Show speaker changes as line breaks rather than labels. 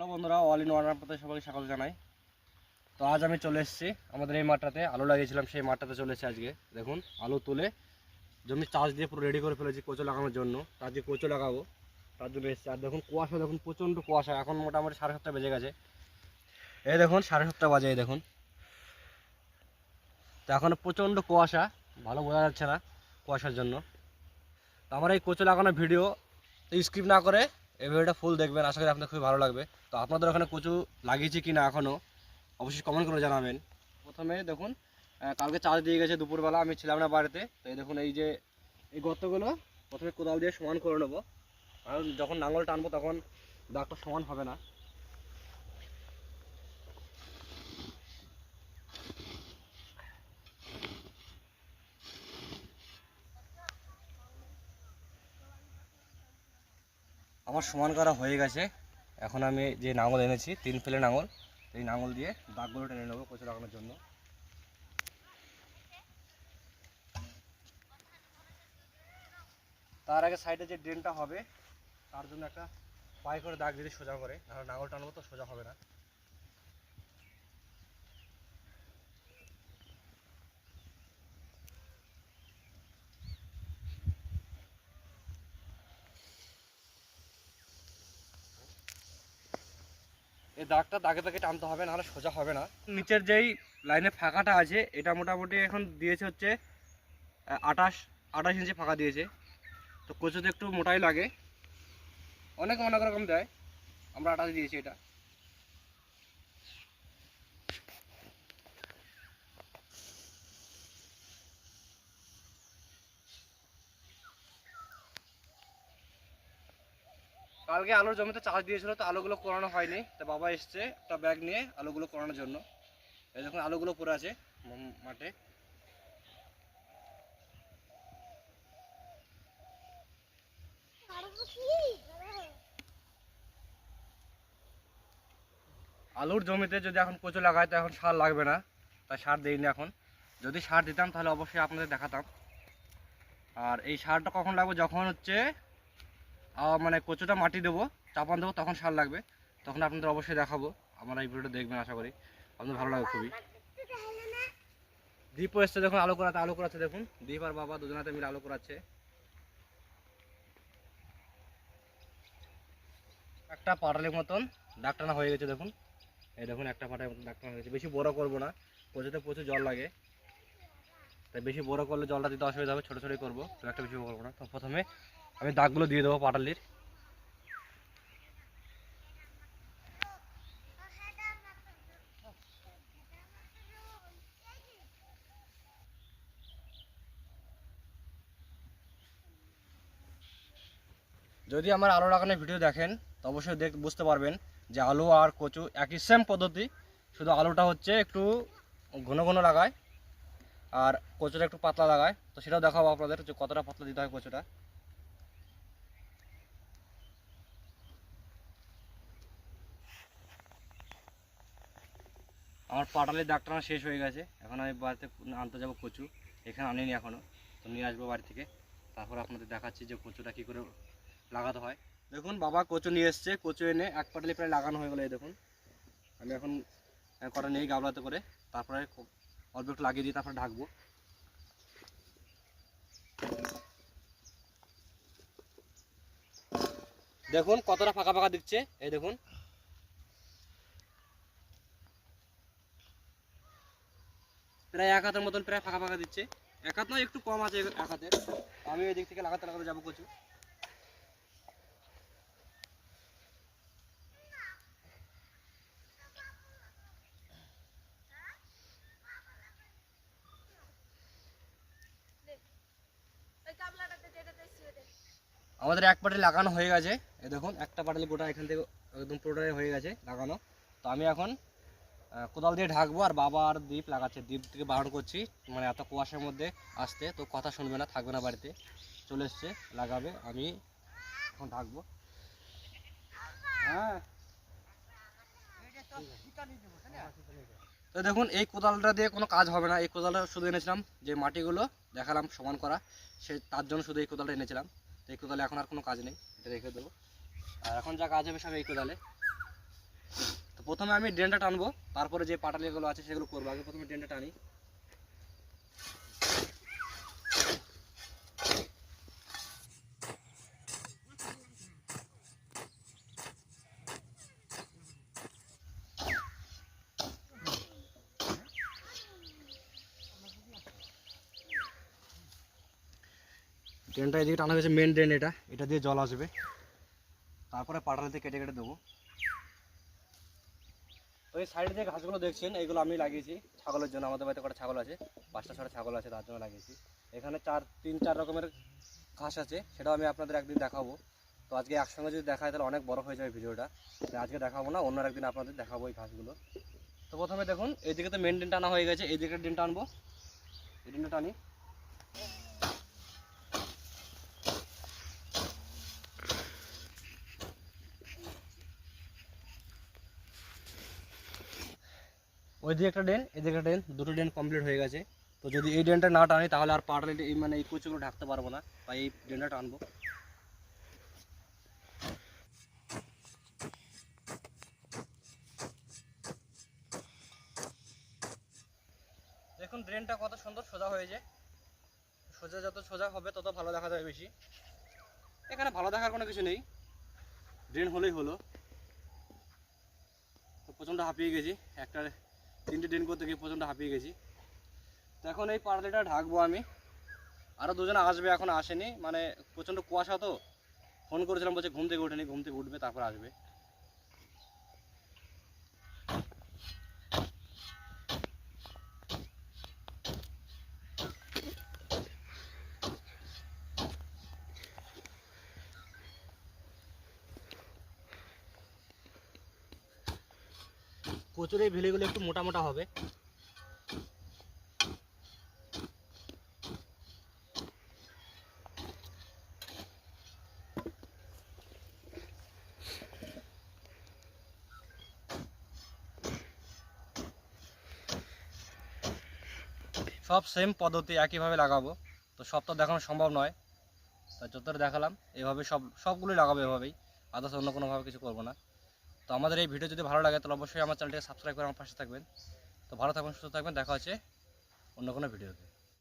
Hello বন্ধুরা all in one পথে সবাইকে স্বাগত জানাই। তো আজ আমি চলে এসেছি আমাদের এই মাঠটাতে, আলু লাগিয়েছিলাম, সেই মাঠটাতে চলে এসেছি আজকে। দেখুন, আলু তুলে জমি চাষ দিয়ে পুরো রেডি করে ফেলেছি কোচো লাগানোর জন্য। তার যে কোচো লাগাবো, তার জন্য এসেছি। আর দেখুন, কুয়াশা, দেখুন, প্রচণ্ড কুয়াশা। এখন মোটামুটি সাড়ে সাতটা বেজে গেছে। এই দেখুন, সাড়ে সাতটা বাজে, এই দেখুন। তো এখন প্রচণ্ড কুয়াশা, ভালো বোঝা যাচ্ছে না কুয়াশার জন্য। তো আমার এই কোচো লাগানোর ভিডিও স্কিপ না করে এই ফুল দেখবেন, আশা করি আপনাদের খুবই ভালো লাগবে। তো আপনাদের ওখানে কচু লাগিয়েছে কি না এখনও অবশ্যই কমেন্ট করে জানাবেন। প্রথমে দেখুন কালকে চার্জ দিয়ে গেছে দুপুরবেলা, আমি ছিলাম না বাড়িতে, তো এই দেখুন এই যে এই গর্তগুলো, প্রথমে কোদাল দিয়ে সমান করে নেব। কারণ যখন নাঙল টানবো তখন দাগটা সমান হবে না। আমার সমান করা হয়ে গেছে। এখন আমি যে নাঙল এনেছি, তিন ফেলে নাঙল, এই নাঙল দিয়ে দাগগুলো টেনে নেব কচু লাগানোর জন্য। তার আগে সাইডে যে ড্রেনটা হবে, তার জন্য একটা পায়ে করে দাগ দিতে সোজা করে নাঙল টানবো তো সোজা হবে না। এই দাগটা দাগে দাগে টানতে হবে, নাহলে সোজা হবে না। নিচের যেই লাইনে ফাঁকাটা আছে, এটা মোটামুটি এখন দিয়েছে হচ্ছে আটাশ আটাশ ইঞ্চি ফাঁকা দিয়েছে। তো কচুতে একটু মোটাই লাগে। অনেক অনেক রকম দেয়। আমরা আটাশ দিয়েছি এটা। কালকে আলুর জমিতে চাষ দিয়েছিল, তো আলুগুলো করানো হয়নি। তো বাবা এসছে একটা ব্যাগ নিয়ে আলুগুলো করানোর জন্য। এই দেখুন, আলুগুলো পড়ে আছে মাঠে। আলুর জমিতে যদি এখন কচু লাগায়, তো এখন সার লাগবে না। তাই সার দিইনি এখন। যদি সার দিতাম, তাহলে অবশ্যই আপনাদের দেখাতাম। আর এই সারটা কখন লাগবে? যখন হচ্ছে মানে কচুটা মাটি দেবো, চাপান দেবো, তখন সার লাগবে। তখন আপনাদের অবশ্যই দেখাবো। আমার এই ভিডিওটা দেখবেন, আশা করি। আপনাদের ভালো লাগবে খুবই। দীপও এসছে দেখুন, আলো করাতে, আলো করাচ্ছে দেখুন। দীপ আর বাবা দুজনাতে মিলে আলো করাচ্ছে। একটা পাটালের মতন ডাক্তানা হয়ে গেছে দেখুন। এই দেখুন, একটা পাটার মতন ডাক্তানা হয়ে গেছে। বেশি বড় করব না, কচুতে প্রচুর জল লাগে। তাই বেশি বড় করলে জলটা দিতে অসুবিধা হবে, ছোটো ছোটোই করব একটা বেশি করব না। তো প্রথমে আমি দাগগুলো দিয়ে দেবো পাটালির। যদি আমার আলু লাগানোর ভিডিও দেখেন, তো অবশ্যই দেখ বুঝতে পারবেন যে আলু আর কচু একই সেম পদ্ধতি। শুধু আলুটা হচ্ছে একটু ঘন ঘন লাগায়, আর কচুটা একটু পাতলা লাগায়। তো সেটাও দেখাবো আপনাদের যে কতটা পাতলা দিতে হয় কচুটা। আমার পাটালির ডাক্তার শেষ হয়ে গেছে। এখন আমি বাড়িতে আনতে যাব কচু। এখানে আনিনি এখনও তো নিয়ে আসব বাড়ি থেকে। তারপর আপনাদের দেখাচ্ছি যে কচুটা কী করে লাগাতে হয়। দেখুন, বাবা কচু নিয়ে এসছে। কচু এনে এক পাটালি প্রায় লাগানো হয়ে গেলো এই দেখুন। আমি এখন কটা নেই গাবলাতে করে। তারপরে অল্প একটু লাগিয়ে দিই তারপরে ঢাকবো। দেখুন, কতটা ফাঁকা ফাঁকা দিচ্ছে। এই দেখুন। প্রায় এক হাতের মতন প্রায় ফাঁকা ফাঁকা দিচ্ছে। এক হাত নয়, একটু কম আছে এক হাতের। আমি ওই দিক থেকে লাগাতে লাগাতে যাব কচু আমাদের এক পাটালি লাগানো হয়ে গেছে। এই দেখুন, একটা পাটালি গোটা এখান থেকে একদম পুরোটাই হয়ে গেছে লাগানো। তো আমি এখন কোদাল দিয়ে ঢাকবো আর বাবা আর দ্বীপ লাগাচ্ছে। দ্বীপ থেকে বারণ করছি মানে এত কুয়াশার মধ্যে আসতে, তো কথা শুনবে না, থাকবে না বাড়িতে। চলে এসছে, লাগাবে, আমি এখন ঢাকবো। হ্যাঁ। তো দেখুন, এই কোদালটা দিয়ে কোনো কাজ হবে না। এই কোদালটা শুধু এনেছিলাম যে মাটিগুলো দেখালাম সমান করা, সে তার জন্য শুধু এই কোদালটা এনেছিলাম। তো এই কোদালে এখন আর কোনো কাজ নেই, এটা রেখে দেবো। আর এখন যা কাজ হবে সব এই কোদালে। প্রথমে আমি ড্রেনটা টানবো, তারপরে যে পাটালিগুলো আছে সেগুলো করব। আগে প্রথমে ড্রেনটা টানি। ড্রেনটা এদিকে টানা হয়েছে মেন ড্রেন এটা। এটা দিয়ে জল আসবে। তারপরে পাটালিতে কেটে কেটে দেবো। এই সাইডে যে ঘাসগুলো দেখছেন এইগুলো আমি লাগিয়েছি। ছাগলের জন্য, আমাদের বাড়িতে কটা ছাগল আছে, পাঁচটা ছটা ছাগল আছে, তার জন্য লাগিয়েছি। এখানে চার, তিন, চার রকমের ঘাস আছে, সেটাও আমি আপনাদের একদিন দেখাবো। তো আজকে একসঙ্গে যদি দেখায়, তাহলে অনেক বড় হয়ে যাবে ভিডিওটা। আজকে দেখাবো না, অন্য একদিন আপনাদের দেখাবো এই ঘাসগুলো। তো প্রথমে দেখুন এইদিকে তো মেন ড্রেন টানা হয়ে গেছে এইদিকে ড্রেন টানবো এই ড্রেনটা টানি। ওই দিকে একটা ড্রেন এদিকে একটা ড্রেন, দুটো ড্রেন কমপ্লিট হয়ে গেছে। তো যদি এই ড্রেনটা না টানি, তাহলে আর পাটালি এই মানে এই কুচুগুলো ঢাকতে পারব না, বা এই ড্রেনটা টানবো। দেখুন, ড্রেনটা কত সুন্দর সোজা হয়েছে। সোজা যত সোজা হবে, তত ভালো দেখা যাবে বেশি। এখানে ভালো দেখার কোনো কিছু নেই। ড্রেন হলেই হলো। প্রচণ্ড হাঁপিয়ে গেছি, একটা তিনটে ড্রেন করতে গিয়ে প্রচণ্ড হাঁপিয়ে গেছি। তো এখন এই পাটালিটা ঢাকবো আমি। আরও দুজন আসবে, এখন আসেনি। মানে প্রচণ্ড কুয়াশা তো। ফোন করেছিলাম বলছে ঘুম থেকে উঠেনি, ঘুম থেকে উঠবে, তারপর আসবে। প্রচুর এই ভেলিগুলো একটু মোটা মোটা হবে। সব সেম পদ্ধতি একইভাবে লাগাবো। তো সব তো দেখানো সম্ভব নয়। তা যতটা দেখালাম, এভাবে সব সবগুলোই লাগাবো এভাবেই। আদার্স অন্য কোনোভাবে কিছু করব না। তো আমাদের এই ভিডিও যদি ভালো লাগে, তাহলে অবশ্যই আমার চ্যানেলটিকে সাবস্ক্রাইব করে আমার পাশে থাকবেন। তো ভালো থাকবেন, সুস্থ থাকবেন। দেখা হচ্ছে অন্য কোনো ভিডিওতে।